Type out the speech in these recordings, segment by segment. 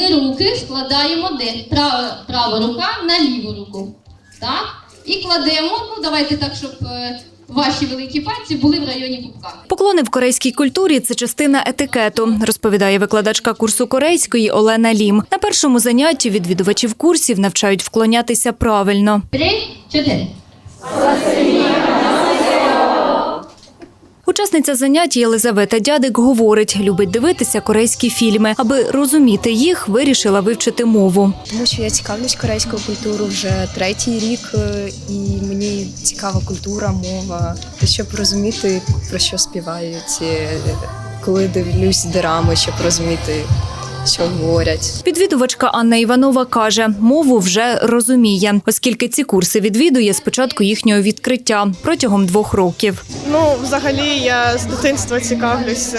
ми руки складаємо де? Права, права рука на ліву руку. Так? І кладемо, ну давайте так, щоб е, ваші великі пальці були в районі пупка. Поклони в корейській культурі це частина етикету, розповідає викладачка курсу корейської Олена Лім. На першому занятті відвідувачів курсів навчають вклонятися правильно. Три, чотири. Учасниця занять Єлизавета Дядик говорить, любить дивитися корейські фільми. Аби розуміти їх, вирішила вивчити мову. Тому що я цікавлюсь корейською культурою вже третій рік, е, і мені цікава культура, мова, Та щоб розуміти про що співають, е, коли дивлюсь драми, щоб розуміти, що говорять. Відвідувачка Анна Іванова каже, мову вже розуміє, оскільки ці курси відвідує з початку їхнього відкриття протягом двох років. Ну, взагалі, я з дитинства цікавлюсь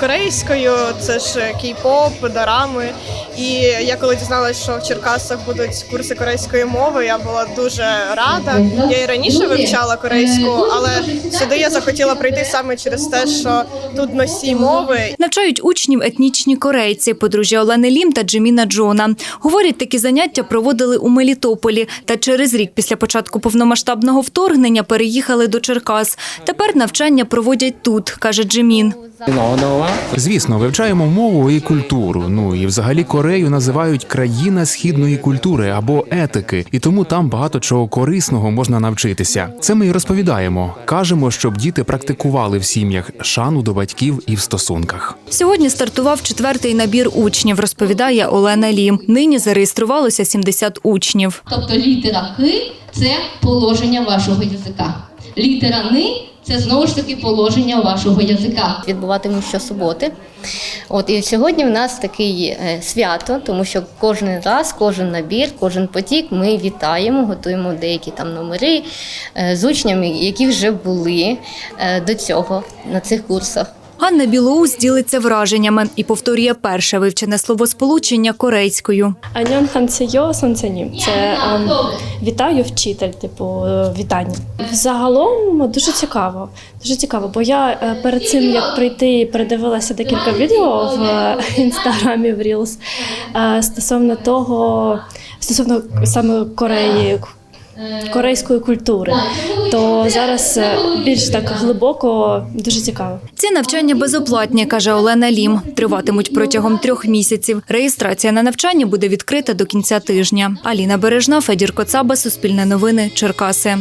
корейською, це ж кей-поп, дорами. І я коли дізналась, що в Черкасах будуть курси корейської мови, я була дуже рада. Я і раніше вивчала корейську, але сюди я захотіла прийти саме через те, що тут носій мови, Навчають учнів етнічні корейці, подружжя Олени Лім та Джеміна Джона. Говорять, такі заняття проводили у Мелітополі. Та через рік після початку повномасштабного вторгнення переїхали до Черкас. Тепер навчання проводять тут, каже Джемін. Звісно, вивчаємо мову і культуру. Ну і взагалі Корею називають країна східної культури або етики, і тому там багато чого корисного можна навчитися. Це ми і розповідаємо. Кажемо, щоб діти практикували в сім'ях шану до батьків і в стосунках. Сьогодні стартував четвертий набір учнів, розповідає Олена Лім. Нині зареєструвалося 70 учнів. Тобто літера К це положення вашого язика. Літера Ни це знову ж таки положення вашого язика. відбуватимуть щосуботи. От і сьогодні в нас такий е, свято, тому що кожен раз, кожен набір, кожен потік ми вітаємо, готуємо деякі там номери е, з учнями, які вже були е, до цього на цих курсах. Ганна Білоус ділиться враженнями і повторює перше вивчене словосполучення корейською. Аньон хансейо сонценім. Це ем, вітаю вчитель, типу е, вітання. Взагалом дуже цікаво. Дуже цікаво, бо я е, перед цим як прийти передивилася декілька відео в е, інстаграмі в е, стосовно того, стосовно саме Кореї. Корейської культури, то зараз е, більш так глибоко дуже цікаво. Ці навчання безоплатні, каже Олена Лім. Триватимуть протягом трьох місяців. Реєстрація на навчання буде відкрита до кінця тижня. Аліна Бережна, Федір Коцаба, Суспільне новини, Черкаси.